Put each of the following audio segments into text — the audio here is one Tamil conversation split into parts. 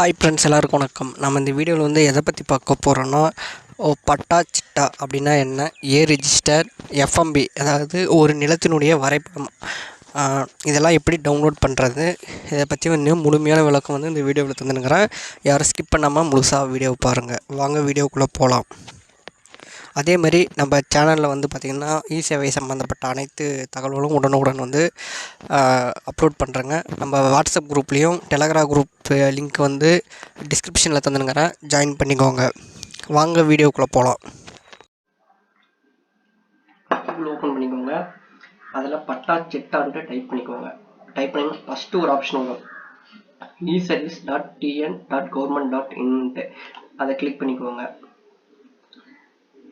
ஹாய் ஃப்ரெண்ட்ஸ் எல்லாருக்கும் வணக்கம். நம்ம இந்த வீடியோவில் வந்து எதை பற்றி பார்க்க போகிறோன்னா ஓ பட்டா சிட்டா அப்படின்னா என்ன? ஏ ரிஜிஸ்டர் எஃப்எம்பி அதாவது ஒரு நிலத்தினுடைய வரைபடம். இதெல்லாம் எப்படி டவுன்லோட் பண்ணுறது இதை பற்றி வந்து முழுமையான விளக்கம் வந்து இந்த வீடியோவில் தந்துனுங்கிறேன் யாரும் ஸ்கிப் பண்ணாமல் முழுசாக வீடியோ பாருங்கள் வாங்க வீடியோக்குள்ளே போகலாம் அதே மாதிரி நம்ம சேனலில் வந்து பார்த்திங்கன்னா இ சேவை சம்மந்தப்பட்ட அனைத்து தகவல்களும் உடனுக்குடன் வந்து அப்லோட் பண்ணுறேங்க நம்ம வாட்ஸ்அப் குரூப்லேயும் டெலகிரா குரூப் லிங்க் வந்து டிஸ்கிரிப்ஷனில் தந்துனுங்கிறேன் ஜாயின் பண்ணிக்கோங்க. வாங்க வீடியோக்குள்ளே போகலாம் கூகுள் ஓப்பன் பண்ணிக்கோங்க. அதில் பட்டா செட்டான்ட்டு டைப் பண்ணிக்கோங்க. டைப் பண்ணி ஃபஸ்ட்டு ஒரு ஆப்ஷன் வரும். E service dot TN dot government dot in அதை கிளிக் பண்ணிக்கோங்க.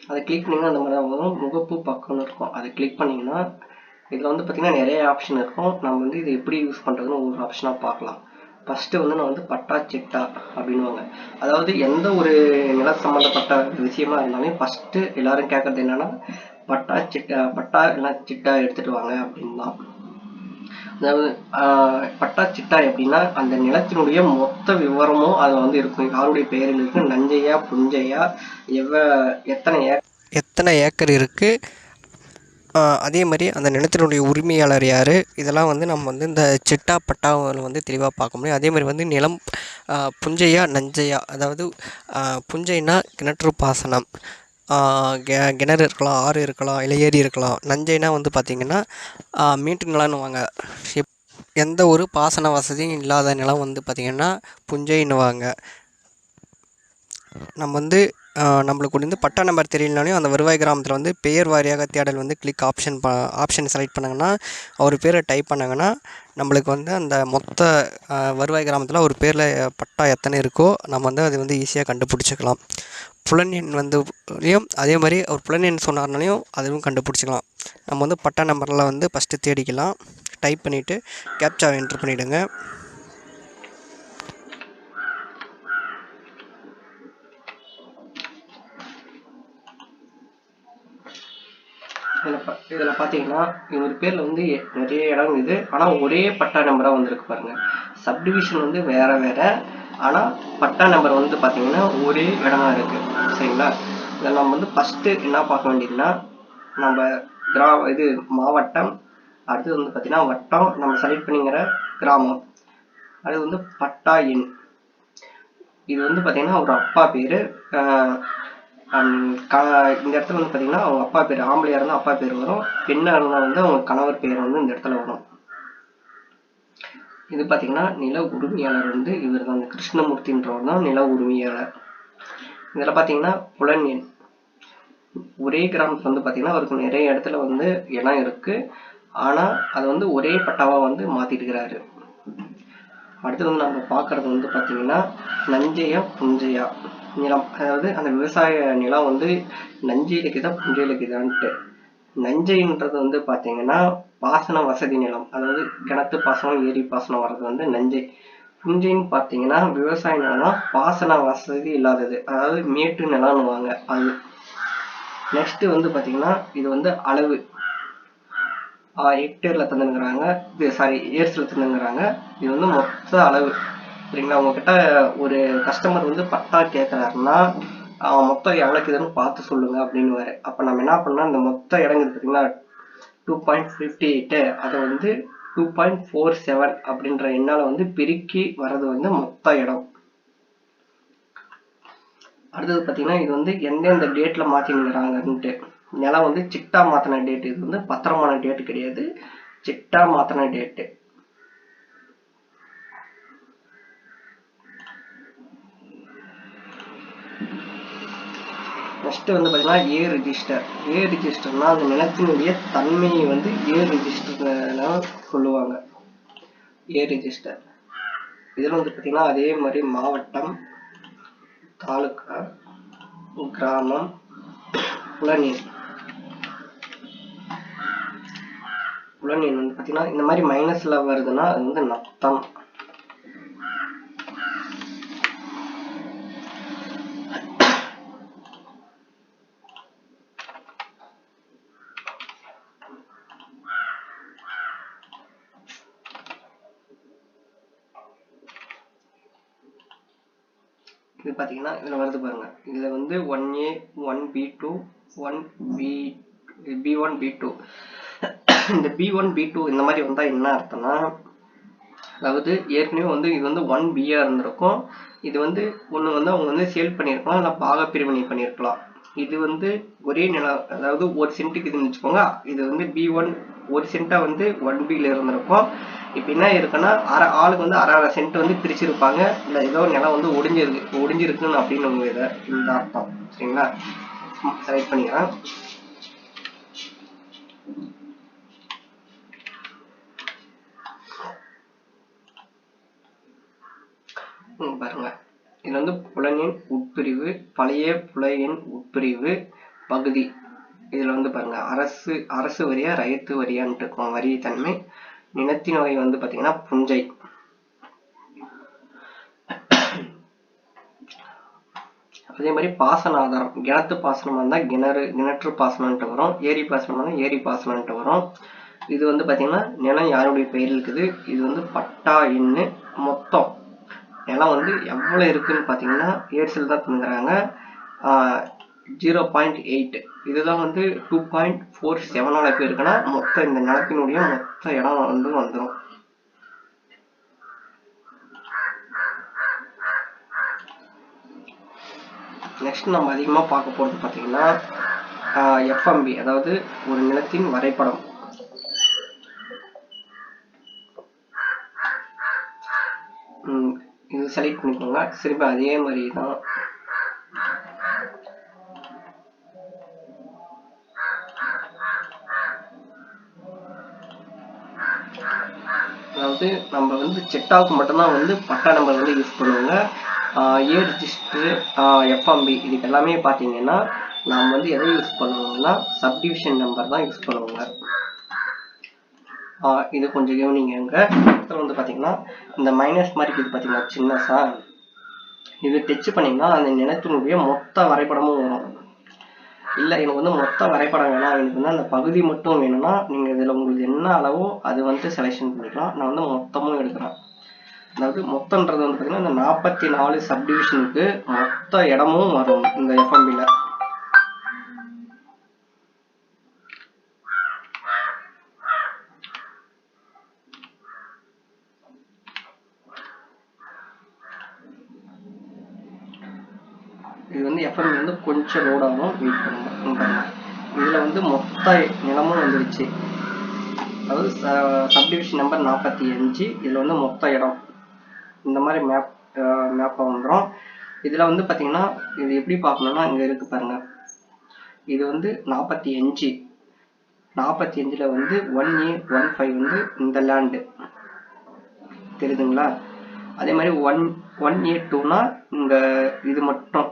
அதை கிளிக் பண்ணிங்கன்னா அந்த மாதிரி வரும். முகப்பு பக்கம்னு இருக்கும். அதை கிளிக் பண்ணிங்கன்னா இதில் வந்து பார்த்திங்கன்னா நிறைய ஆப்ஷன் இருக்கும். நம்ம வந்து இது எப்படி யூஸ் பண்ணுறதுன்னு ஒரு ஆப்ஷனாக பார்க்கலாம். ஃபஸ்ட்டு வந்து நான் வந்து பட்டா சிட்டா அப்படின்னுவாங்க. அதாவது எந்த ஒரு நில சம்மந்தப்பட்ட விஷயமா இருந்தாலும் ஃபஸ்ட்டு எல்லாரும் கேட்குறது என்னென்னா பட்டா சிட்டா பட்டா இல்லை சிட்டா எடுத்துகிட்டு வாங்க அப்படின்னு தான் அதாவது பட்டா சிட்டா எப்படின்னா அந்த நிலத்தினுடைய மொத்த விவரமும் அதில் வந்து இருக்கும். யாருடைய பெயரில் இருக்கு. நஞ்சையா புஞ்சையா எவ்வ எத்தனை ஏ எத்தனை ஏக்கர் இருக்குது அதே மாதிரி அந்த நிலத்தினுடைய உரிமையாளர் யார்? இதெல்லாம் வந்து நம்ம வந்து இந்த சிட்டா பட்டாவில் வந்து தெளிவாக பார்க்க முடியும். அதே மாதிரி வந்து நிலம் புஞ்சையா நஞ்சையா அதாவது புஞ்சைனா கிணற்று பாசனம் கெ- கிணறு இருக்கலாம் ஆறு இருக்கலாம் இலையேரி இருக்கலாம். நஞ்சைனா வந்து பார்த்திங்கன்னா மீட்டு நிலம்னுவாங்க. எப் எந்த ஒரு பாசன வசதியும் இல்லாத நிலம் வந்து பார்த்திங்கன்னா புஞ்சைன்னுவாங்க. நம்ம வந்து நம்மளுக்கு வந்து பட்டா நம்பர் தெரியலனாலையும் அந்த வருவாய் கிராமத்தில் வந்து பெயர் வாரியாக தேடல் வந்து கிளிக் ஆப்ஷன் ப ஆப்ஷன் செலக்ட் பண்ணாங்கன்னா அவர் பேரை டைப் பண்ணாங்கன்னா நம்மளுக்கு வந்து அந்த மொத்த வருவாய் கிராமத்தில் ஒரு பேரில் பட்டா எத்தனை இருக்கோ நம்ம வந்து அது வந்து ஈஸியாக கண்டுபிடிச்சிக்கலாம். புலன் எண் வந்து அதே மாதிரி அவர் புலன் எண் சொன்னார்னாலையும் அதுவும் கண்டுபிடிச்சிக்கலாம். நம்ம வந்து பட்டா நம்பரில் வந்து ஃபஸ்ட்டு தேடிக்கலாம். டைப் பண்ணிவிட்டு கேப்சாவை என்ட்ரு பண்ணிவிடுங்க இதில் இதில் பார்த்தீங்கன்னா இவர் பேரில் வந்து நிறைய இடம் இது ஆனால் ஒரே பட்டா நம்பராக வந்திருக்கு பாருங்கள் சப்டிவிஷன் வந்து வேறு வேறு. ஆனால் பட்டா நம்பர் வந்து பார்த்தீங்கன்னா ஒரே இடமா இருக்கு. சரிங்களா? இதில் நம்ம வந்து ஃபஸ்ட்டு என்ன பார்க்க வேண்டியதுன்னா நம்ம கிரா இது மாவட்டம் அடுத்தது வந்து பார்த்தீங்கன்னா வட்டம் நம்ம செலக்ட் பண்ணிங்கிற கிராமம். அது வந்து பட்டா எண். இது வந்து பார்த்தீங்கன்னா ஒரு அப்பா பேர் இந்த இடத்துல வந்து பார்த்தீங்கன்னா அவங்க அப்பா பேர் ஆம்பளையாக இருந்தால் அப்பா பேர் வரும். பெண்ணாக இருந்தால் வந்து அவங்க கணவர் பேர் வந்து இந்த இடத்துல வரும். இது பார்த்தீங்கன்னா நில உரிமையாளர் வந்து இவர் தான் இந்த கிருஷ்ணமூர்த்தின்றவர் தான் நில உரிமையாளர். இதில் பார்த்தீங்கன்னா புலன் எண். ஒரே கிராமத்தில் வந்து பார்த்தீங்கன்னா அவருக்கு நிறைய இடத்துல வந்து இடம் இருக்குது ஆனால் அது வந்து ஒரே பட்டாவாக வந்து மாத்திட்டு அடுத்தது அடுத்து வந்து நம்ம பார்க்குறது வந்து பார்த்தீங்கன்னா நஞ்சையா புஞ்சையா நிலம். அதாவது அந்த விவசாய நிலம் வந்து நஞ்சையில் இருக்குதா புஞ்சையில் இருக்குதான்ட்டு நஞ்சைன்றது வந்து பார்த்தீங்கன்னா பாசன வசதி நிலம். அதாவது கிணத்து பாசனம் ஏரி பாசனம் வர்றது வந்து நஞ்சை. புஞ்சைன்னு பார்த்தீங்கன்னா விவசாய நிலம் பாசன வசதி இல்லாதது. அதாவது மேட்டு நிலம்னுவாங்க அது. நெக்ஸ்ட் வந்து பார்த்தீங்கன்னா இது வந்து அளவு. ஹெக்டேர்ல தந்துங்கிறாங்க இது சாரி இயர்ஸ்ல தந்துங்கிறாங்க இது வந்து மொத்த அளவு. சரிங்களா? உங்ககிட்ட ஒரு கஸ்டமர் வந்து பட்டா கேட்குறாருன்னா அவன் மொத்தம் எவ்வளோக்கு இதுன்னு பார்த்து சொல்லுங்க அப்படின்னு அப்போ நம்ம என்ன பண்ணோம் இந்த மொத்த இடங்குது பார்த்தீங்கன்னா டூ பாயிண்ட் ஃபிஃப்டி எயிட்டு அதை வந்து டூ பாயிண்ட் ஃபோர் செவன் அப்படின்ற எண்ணால் வந்து பெருக்கி வர்றது வந்து மொத்த இடம். அடுத்தது பார்த்தீங்கன்னா இது வந்து எந்தெந்த டேட்டில் மாற்றினுங்கிறாங்கன்ட்டு நிலம் வந்து சிட்டா மாற்றின டேட் இது வந்து பத்திரமான டேட்டு கிடையாது. சிட்டா மாற்றின டேட்டு நெக்ஸ்ட் வந்து பார்த்தீங்கன்னா ஏ ரிஜிஸ்டர் ஏ ரிஜிஸ்டர்னா அந்த நிலத்தினுடைய தன்மையை வந்து ஏ ரிஜிஸ்டர் சொல்லுவாங்க. ஏ ரிஜிஸ்டர் இதில் வந்து பார்த்தீங்கன்னா அதே மாதிரி மாவட்டம் தாலுக்கா கிராமம் புலநீர் புலநீர் வந்து பார்த்தீங்கன்னா இந்த மாதிரி மைனஸில் வருதுன்னா அது வந்து நத்தம். இது பார்த்தீங்கன்னா இதில் வருது பாருங்கள் இதில் வந்து one A one B two one B B one B two இந்த பி ஒன் பி டூ இந்த மாதிரி வந்தால் என்ன அர்த்தம்னா அதாவது ஏற்கனவே வந்து இது வந்து ஒன் பியாக இருந்திருக்கும். இது வந்து ஒன்று வந்து அவங்க வந்து சேல் பண்ணியிருக்கலாம் இல்லை பாக பிரிவினை பண்ணியிருக்கலாம். இது வந்து ஒரே நிலம் அதாவது ஒரு சென்ட்டுக்கு இதுன்னு வச்சுக்கோங்க. இது வந்து பி ஒன் ஒரு சென்ட்டாக வந்து ஒன் பியில் இருந்திருக்கும். இப்போ என்ன இருக்குன்னா அரை ஆளுக்கு வந்து அரை அரை சென்ட் வந்து பிரிச்சிருப்பாங்க. இல்லை ஏதோ நிலம் வந்து ஒடிஞ்சிருக்கு ஒடிஞ்சிருக்குன்னு அப்படின்னு உங்க இதை இந்த அர்த்தம். சரிங்களா? செலக்ட் பண்ணிக்கிறேன். பாருங்க. இது வந்து புலனின் உட்பிரிவு பழைய புலையின் உட்பிரிவு பகுதி. இதில் வந்து பாருங்க அரசு அரசு வரியா ரயத்து வரியான்ட்டு இருக்கும். வரி தன்மை. நிலத்தின் வகை வந்து பாத்தீங்கன்னா புஞ்சை. அதே மாதிரி பாசன ஆதாரம். கிணத்து பாசனம் வந்தா கிணறு கிணற்று பாசனம்ன்ட்டு வரும். ஏரி பாசனம் வந்தா ஏரி பாசனம்ன்ட்டு வரும். இது வந்து பாத்தீங்கன்னா நிலம் யாருடைய பெயர் இருக்குது? இது வந்து பட்டா எண்ணு மொத்தம். நிலம் வந்து எவ்வளோ இருக்குன்னு பார்த்தீங்கன்னா ஏர்செல் தான் தந்துடுறாங்க ஜீரோ பாயிண்ட் எயிட். இதுதான் வந்து டூ பாயிண்ட் ஃபோர் செவனோட இப்போ இருக்குன்னா மொத்த இந்த நிலத்தினுடைய மொத்த இடம் வந்து வந்துடும் நெக்ஸ்ட் நம்ம அதிகமாக பார்க்க போகிறது பார்த்தீங்கன்னா எஃப்எம்பி அதாவது ஒரு நிலத்தின் வரைபடம். இது செலக்ட் பண்ணிக்கோங்க. திரும்ப அதே மாதிரி தான் அதாவது நம்ம வந்து செட்டாவுக்கு மட்டும்தான் வந்து பட்டா நம்பர் வந்து யூஸ் பண்ணுவாங்க. ஏ ரிஜிஸ்டர் எஃப்எம்பி இதுக்கு எல்லாமே பார்த்தீங்கன்னா நாம் வந்து எதை யூஸ் பண்ணுவோம்னா சப்டிவிஷன் நம்பர் தான் யூஸ் பண்ணுவாங்க. ஆஹ் இது கொஞ்சம் கவனிங்க அடுத்து வந்து பார்த்தீங்கன்னா இந்த மைனஸ் மாதிரி இருக்குது பார்த்தீங்கன்னா சின்னஸா இது டச் பண்ணீங்கன்னா அந்த நிலத்தினுடைய மொத்த வரைபடமும் வரும். இல்லை எனக்கு வந்து மொத்த வரைபடம் வேணாம். எனக்கு வந்து அந்த பகுதி மட்டும் வேணும்னா நீங்கள் இதில் உங்களுக்கு என்ன அளவோ அது வந்து செலெக்ஷன் பண்ணிக்கலாம். நான் வந்து மொத்தமும் எடுக்கிறேன். அதாவது மொத்தன்றது வந்து பார்த்தீங்கன்னா இந்த நாற்பத்தி நாலு சப்டிவிஷனுக்கு மொத்த இடமும் வரும் இந்த எஃப்எம்பியில் இது வந்து எஃப்எம் வந்து கொஞ்சம் லோட் ஆகும். வெயிட் பண்ணுங்க. இதில் வந்து மொத்த நிலமும் வந்துருச்சு. அதாவது சப்டிவிஷன் நம்பர் நாற்பத்தி அஞ்சு. இதில் வந்து மொத்த இடம். இந்த மாதிரி மேப் மேப்பை வந்துடும் இதில் வந்து பார்த்தீங்கன்னா இது எப்படி பார்க்கணும்னா இங்கே இருக்கு பாருங்க. இது வந்து நாற்பத்தி அஞ்சு. நாற்பத்தி அஞ்சில் வந்து ஒன் ஏ ஒன் ஃபைவ் வந்து இந்த லேண்டு தெரியுதுங்களா? அதே மாதிரி ஒன் ஒன் ஏ டூனா இந்த இது மட்டும்.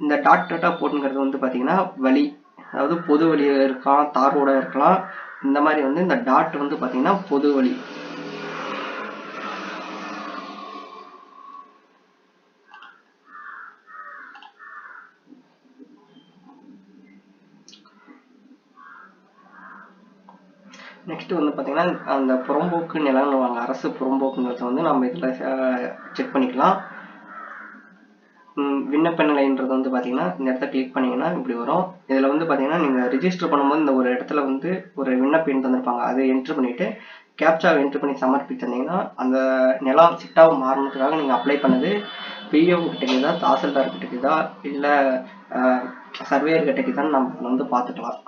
இந்த டாட் டாட்டா போட்டுங்கிறது வந்து பார்த்தீங்கன்னா வழி அதாவது பொது வழியாக இருக்கலாம் தார் ரோடாக இருக்கலாம். இந்த மாதிரி வந்து இந்த டாட் வந்து பார்த்தீங்கன்னா பொது வழி நெக்ஸ்ட் வந்து பார்த்தீங்கன்னா அந்த புறம்போக்கு நிலம்னுவாங்க அரசு புறம்போக்குங்கிறத வந்து நம்ம இதில் செக் பண்ணிக்கலாம். விண்ணப்ப நிலைன்றது வந்து பார்த்தீங்கன்னா இந்த இடத்த கிளிக் பண்ணீங்கன்னா இப்படி வரும். இதில் வந்து பார்த்தீங்கன்னா நீங்கள் ரிஜிஸ்டர் பண்ணும்போது இந்த ஒரு இடத்துல வந்து ஒரு விண்ணப்ப எண் தந்திருப்பாங்க. அதை என்ட்ரு பண்ணிவிட்டு கேப்சாவை என்ட்ரு பண்ணி சமர்ப்பித்திருந்தீங்கன்னா அந்த நிலம் சிட்டாவை மாறினதுக்காக நீங்கள் அப்ளை பண்ணது பிஓ கிட்டக்குதா தாசில்தார் கிட்டக்குதா இல்லை சர்வேயர் கிட்டக்குதான்னு நம்ம வந்து பார்த்துக்கலாம்